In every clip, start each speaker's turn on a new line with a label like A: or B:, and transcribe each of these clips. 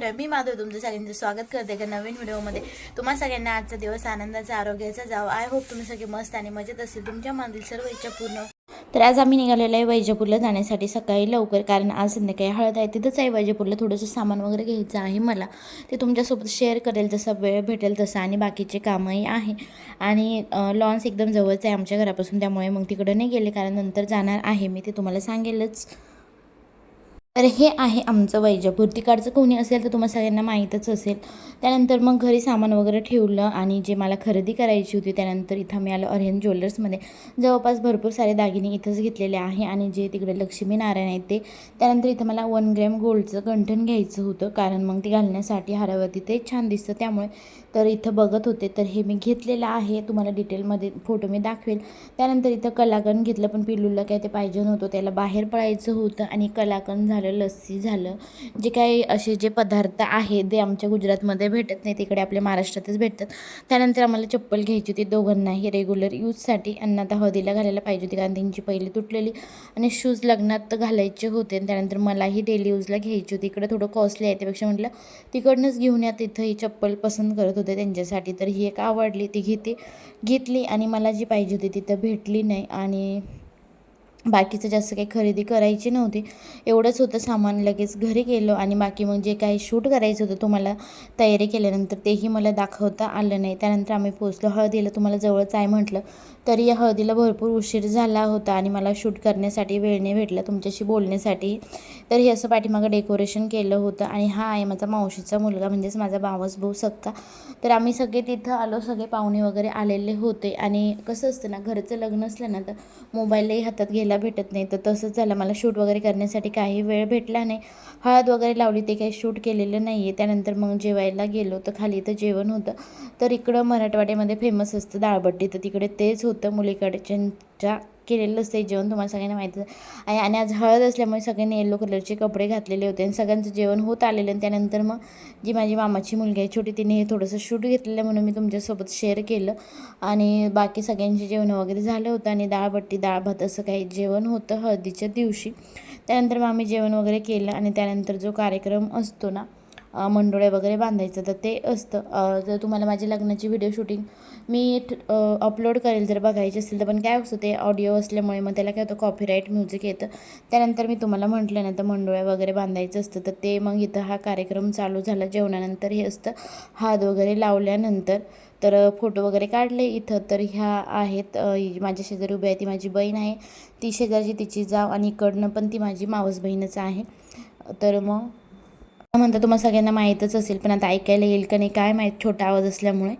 A: तर मी माधव तुमचं सगळ्यांचं स्वागत करते का नवीन व्हिडिओमध्ये. तुम्हा सगळ्यांना आजचा दिवस आनंदाचा आरोग्याचा जावं. आय होप तुम्ही सगळे मस्त आणि मजेत असेल. तुमच्या मनातील सर्व इच्छा पूर्ण तर आज आम्ही निघालेलो आहे वैजपूरला जाण्यासाठी. सकाळी लवकर कारण आज संध्याकाळी हळद आहे. तिथंच आहे वैजपूरला. थोडंसं सामान वगैरे घ्यायचं आहे मला. ते तुमच्यासोबत शेअर करेल. जसा वेळ भेटेल तसं. आणि बाकीचे कामही आहे. आणि लॉन्स एकदम जवळच आहे आमच्या घरापासून. त्यामुळे मग तिकडं नाही गेले. कारण नंतर जाणार आहे. मी ते तुम्हाला सांगेलच. तर हे आहे आमचं वैजापूर तिकडचं कोणी असेल तर तुम्हाला सगळ्यांना माहीतच असेल. त्यानंतर मग घरी सामान वगैरे ठेवलं आणि जे मला खरेदी करायची होती त्यानंतर इथं मी आलो अर्यन ज्वेलर्समध्ये. जवळपास भरपूर सारे दागिने इथंच घेतलेले आहे आणि जे तिकडे लक्ष्मीनारायण आहेत ते. त्यानंतर इथं मला वन ग्रॅम गोल्डचं गंठण घ्यायचं होतं कारण मग ते घालण्यासाठी हारावरती ते छान दिसतं त्यामुळे तर इथं बघत होते. तर हे मी घेतलेलं आहे. तुम्हाला डिटेलमध्ये फोटो मी दाखवेल. त्यानंतर इथं कलाकंद घेतलं पण पिल्लूला काय ते पाहिजे नव्हतं. त्याला बाहेर पळायचं होतं आणि कलाकंद झालं लस्सी झालं. जे काही असे जे पदार्थ आहेत ते आमच्या गुजरातमध्ये भेटत नाही तिकडे आपल्या महाराष्ट्रातच भेटतात. त्यानंतर आम्हाला चप्पल घ्यायची होती. दोघांनाही रेग्युलर यूजसाठी आणि आता हळदीला घालायला पाहिजे होती. कारण त्यांची पहिली तुटलेली आणि शूज लग्नात घालायचे होते. आणि त्यानंतर मलाही डेली यूजला घ्यायची होती. इकडं थोडं कॉस्टली आहे. त्यापेक्षा म्हटलं तिकडनंच घेऊन या. तिथं ही चप्पल पसंत करत होते त्यांच्यासाठी तर ही एक आवडली ती घेते घेतली आणि मला जी पाहिजे होती तिथं भेटली नाही आणि बाकीचं जास्त काही खरेदी करायची नव्हती. एवढंच होतं सामान लगेच घरी गेलो आणि बाकी मग जे काही शूट करायचं होतं तुम्हाला तयारी केल्यानंतर तेही मला दाखवता आलं नाही. त्यानंतर आम्ही पोचलो हळदीला तुम्हाला जवळच आहे म्हटलं तरी या हळदीला भरपूर उशीर झाला होता आणि मला शूट करण्यासाठी वेळ नाही भेटला तुमच्याशी बोलण्यासाठी. तर हे असं पाठीमागं डेकोरेशन केलं होतं आणि हा आहे माझा मावशीचा मुलगा म्हणजेच माझा बावस भाऊ सक्का. तर आम्ही सगळे तिथं आलो सगळे पाहुणे वगैरे आलेले होते आणि कसं असतं ना घरचं लग्न असलं ना तर मोबाईलही हातात घ्यायला भेटत नाही. तर तसंच झालं. मला शूट वगैरे करण्यासाठी काही वेळ भेटला नाही. हळद वगैरे लावली ते काही शूट केलेलं नाही आहे त्यानंतर मग जेवायला गेलो. तर खाली इथं जेवण होतं. तर इकडं मराठवाड्यामध्ये फेमस असतं दाळबट्टी. तर तिकडे तेच होतं मुलीकडच्यांच्या केलेलं असतं जेवण तुम्हाला सगळ्यांना माहिती आहे. आणि आज हळद असल्यामुळे सगळ्यांनी येल्लो कलरचे कपडे घातलेले होते आणि सगळ्यांचं जेवण होत आलेलं आणि त्यानंतर मग जी माझी मामाची मुलगी आहे छोटी तिने हे थोडंसं शूट घेतलेलं म्हणून मी तुमच्यासोबत शेअर केलं. आणि बाकी सगळ्यांचे जेवण वगैरे झालं होतं आणि डाळबट्टी डाळ भात असं काही जेवण होतं हळदीच्या दिवशी. त्यानंतर मग आम्ही जेवण वगैरे केलं आणि त्यानंतर जो कार्यक्रम असतो ना मंडोळे वगैरे बांधायचं तर ते असतं. जर तुम्हाला माझी लग्नाची व्हिडिओ शूटिंग मी अपलोड करेल जर बघायची असेल तर पण काय असतं ते ऑडिओ असल्यामुळे मग त्याला काय होतं कॉपीराईट म्युझिक येतं. त्यानंतर मी तुम्हाला म्हटलं ना तर मंडोळ्या वगैरे बांधायचं असतं तर ते मग इथं हा कार्यक्रम चालू झाला जेवणानंतर हे असतं. हात वगैरे लावल्यानंतर तर फोटो वगैरे काढले इथं तर ह्या आहेत माझ्या शेजारी उभी आहे ती माझी बहीण आहे. ती शेजारची तिची जाव आणि इकडनं पण ती माझी मावस बहीणच आहे. तर मग म्हणता तुम्हाला सगळ्यांना माहीतच असेल पण आता ऐकायला येईल का नाही काय माहीत छोटा आवाज असल्यामुळे.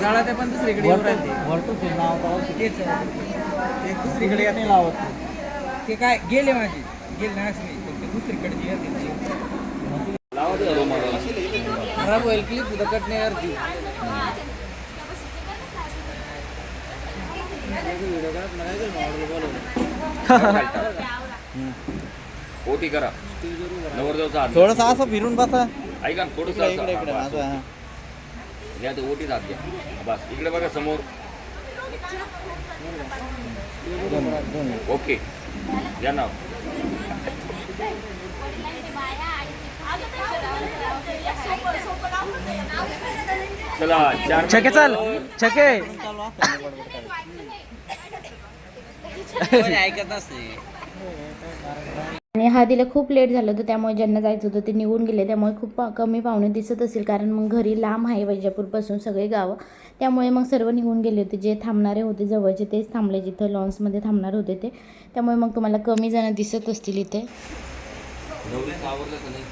B: जळा पण दुसरीकडे दुसरीकडे ते काय गेले माझे. गेले नाही खराब होईल क्लिप सुद्धा कट नाही अर्धी
C: ओटी करा नवरदेवचा
B: थोडस असं फिरून बसा.
C: ऐका ना थोडस
B: इकडे इकडे हा.
C: घ्या ते ओटीच हात घ्या. बस. इकडे बघा समोर. ओके. घ्या नाव चला
B: छके चल छके.
A: आणि हळदीला खूप लेट झालं होतं त्यामुळे ज्यांना जायचं होतं ते निघून गेले. त्यामुळे खूप कमी पाहुणे दिसत असेल कारण मग घरी लांब आहे वैजापूरपासून सगळे गावं. त्यामुळे मग सर्व निघून गेले होते जे थांबणारे होते जवळचे तेच थांबले जिथं लॉन्समध्ये थांबणार होते ते. त्यामुळे मग तुम्हाला कमी जण दिसत असतील इथे
C: नवरीचं आवडलं का नाही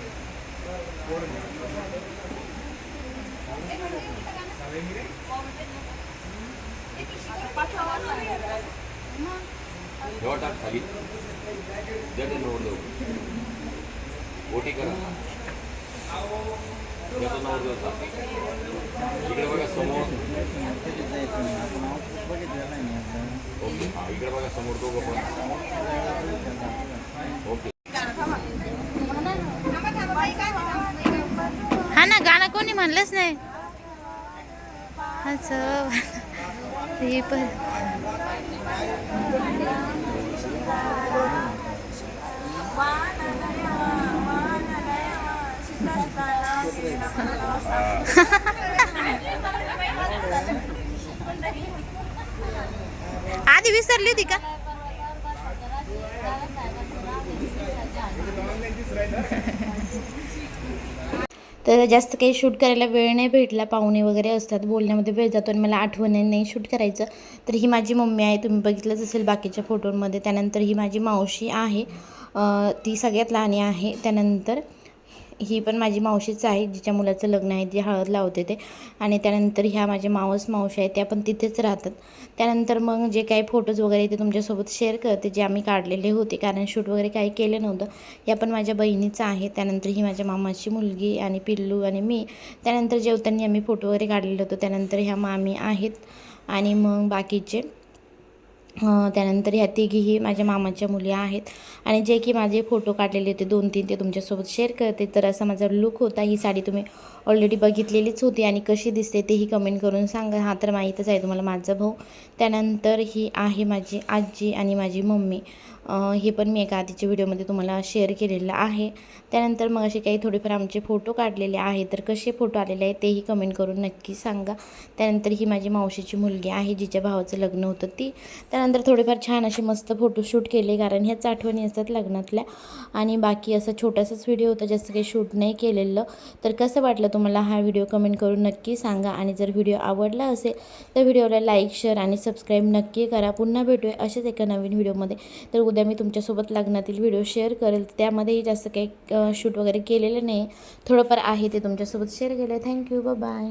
C: ठेवा टाक खाली जड नवरदेव ओटी करा. त्याचा नवरदेवचा इकडे बघा समोर. ओके. हा इकडे बघा समोर दोघं पण. ओके.
A: हा ना गाणं कोणी म्हणलंच नाही. असं. हे पण. आधी विसरली होती का? तर जास्त काही शूट करायला वेळ नाही भेटला पाहुणे वगैरे असतात बोलण्यामध्ये वेळ जातो आणि मला आठवण नाही शूट करायचं. तर ही माझी मम्मी आहे तुम्ही बघितलंच असेल बाकीच्या फोटोंमध्ये त्यानंतर ही माझी मावशी आहे ती सगळ्यात लहानी आहे. त्यानंतर ही पण माझी मावशीच आहे जिच्या मुलाचं लग्न आहे जी हळद लावते ते. आणि त्यानंतर ह्या माझ्या मावस मावशी आहेत त्या पण तिथेच राहतात. त्यानंतर मग जे काही फोटोज वगैरे ते तुमच्यासोबत शेअर करते जे आम्ही काढलेले होते. कारण शूट वगैरे काही केलं नव्हतं. या पण माझ्या बहिणीचं आहे. त्यानंतर ही माझ्या मामाची मुलगी आणि पिल्लू आणि मी. त्यानंतर जेवताना आम्ही फोटो वगैरे काढलेले होतो. त्यानंतर ह्या मामी आहेत. आणि मग बाकीचे. त्यानंतर ह्या तिघीही माझ्या मामाच्या मुली आहेत. आणि जे की माझे फोटो काढलेले होते दोन तीन ते तुमच्यासोबत शेअर करते. तर असा माझा लुक होता. ही साडी तुम्ही ऑलरेडी बघितलेलीच होती आणि कशी दिसते तेही कमेंट करून सांगा. हा तर माहीतच आहे तुम्हाला माझा भाऊ. त्यानंतर ही आहे माझी आजी आणि माझी मम्मी. हे पण मी एका आधीच्या व्हिडिओमध्ये तुम्हाला शेअर केलेलं आहे. त्यानंतर मग असे काही थोडेफार आमचे फोटो काढलेले आहेत. तर कसे फोटो आलेले आहेत तेही कमेंट करून नक्की सांगा. त्यानंतर ही माझी मावशीची मुलगी आहे जिच्या भावाचं लग्न होतं ती. त्यानंतर थोडेफार छान असे मस्त फोटोशूट केले कारण ह्याच आठवणी असतात लग्नातल्या. आणि बाकी असं छोटासाच व्हिडिओ होता जास्त काही शूट नाही केलेलं. तर कसं वाटलं तुम्हाला हा व्हिडिओ कमेंट करून नक्की सांगा. आणि जर व्हिडिओ आवडला असेल तर व्हिडिओला लाईक शेअर आणि सबस्क्राईब नक्की करा. पुन्हा भेटूया अशाच एका नवीन व्हिडिओमध्ये तर उद्या मी तुमच्यासोबत लग्नातील व्हिडिओ शेअर करेल. त्यामध्येही जास्त काही शूट वगैरे केलेलं नाही. थोडंफार आहे ते तुमच्यासोबत शेअर केलं थँक्यू बाय